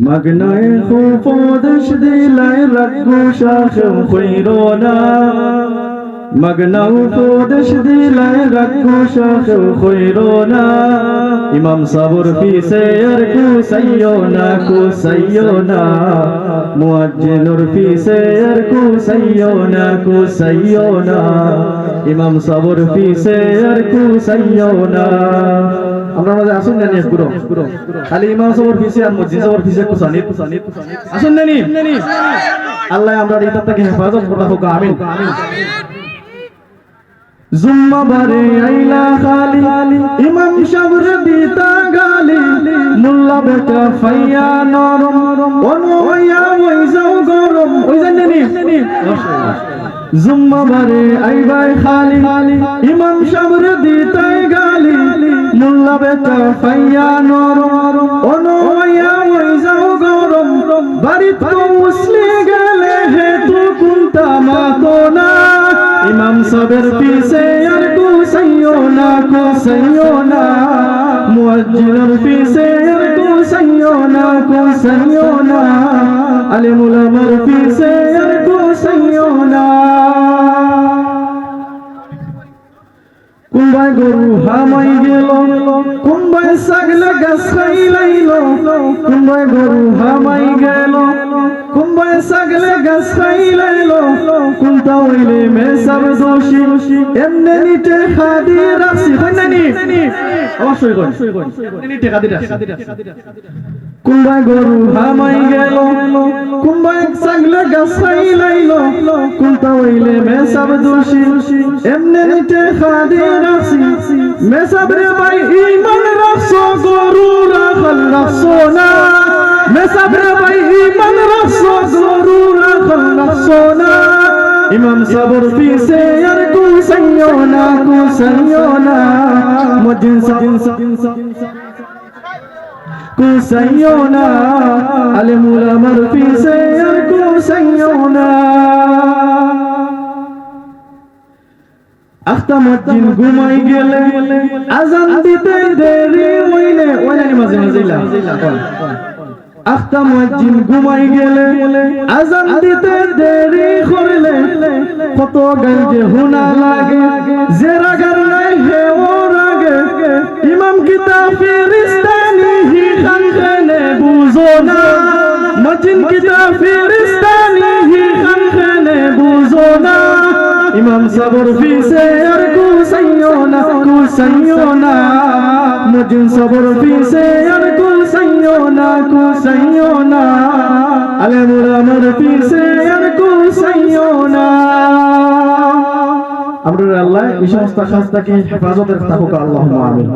مقنعي خوف ودش دي لا يرقو شاخم خيرونا مقنعو فودش دي لا يرقو شاخم خيرونا إمام صبر في سيركو سيونا كو سيونا مؤجل في سيركو سيونا كو سيونا إمام صبر في سيركو سيونا আমরা মাঝে আসুন জানি পুরো খালি ইমাম সবর ফিসে আর মসজিদ সবর ফিসে কুসানি আসুন জানি আল্লাহ আমরা এটা থেকে হেফাজত করা হোক আমিন জুম্মা বারে আইলা খালি, ইমাম সাবর দিতা গালি, মুল্লা বেটা ফাইয়া নরম অনুয়া ওই যাও গরম। ওই জানি জুম্মা বারে আইবাই খালি, ইমাম সাবর দিতাই গালি, মুল্লা বেটা ফাইয়া নরম অনুয়া ওই যাও গরম। বাড়ি তো ইমাম সাবের পিছে আর কু সইও না কু সইও না। মুয়াজ্জিনের পিছে আর কু সইও না কু সইও না। আলিমুল আমর পিছে আর কু সইও না। কুম্বাই গরু হামাই গেল, কুম্বাই সাগলে গাছ খাইলাইল। কুম্বাই গরু হামাই গেল। সাগলে গাছ খাইলাইল কুন্তা হইলে মে সব দোষী এমনে নিতে খাদি রাখছি হয় না নি অবশ্যই কই এমনে নিতে খাদি রাখছি কুম্বাই গরু হামাই গেল কুম্বাই সাগলে গাছ খাইলাইল কুন্তা হইলে সব দোষী এমনে নিতে খাদি রাখছি মে সব রে ভাই ইমান রাখছো গরু রাখল রাখছো না মে ভাই, ইমান রাখছো গরু রাখছো না। ইমাম সবর পিছে আর কু সইও না কু সইও না। মুজিন সব কু না। আলিমুল আমর পিছে আর কু সইও না। আখতামুদ্দিন ঘুমাই গেলে আজান দিতে দেরি হইলে। ওয়াজানি মাঝে মাঝে আখতামুদ্দিন ঘুমাই গেলে আজান দিতে দেরি হইলে কত গঞ্জে হুনা লাগে নাই হে ও রাগে। ইমাম ফিরিস্তানি হি বুঝো না? মজিন ফিরিস্তানি হি বুঝো না? ইমাম সবর ফিসে আর কু সইও না কু সইও না। মুজিন সবর ফিসে আর কু সইও না কু সইও না। আলেমুল আমর ফিসে আর কু সইও না। আমরা আল্লাহ এই সমস্ত খাস্তাকে হেফাজতের থাকুক আল্লাহ আমিন।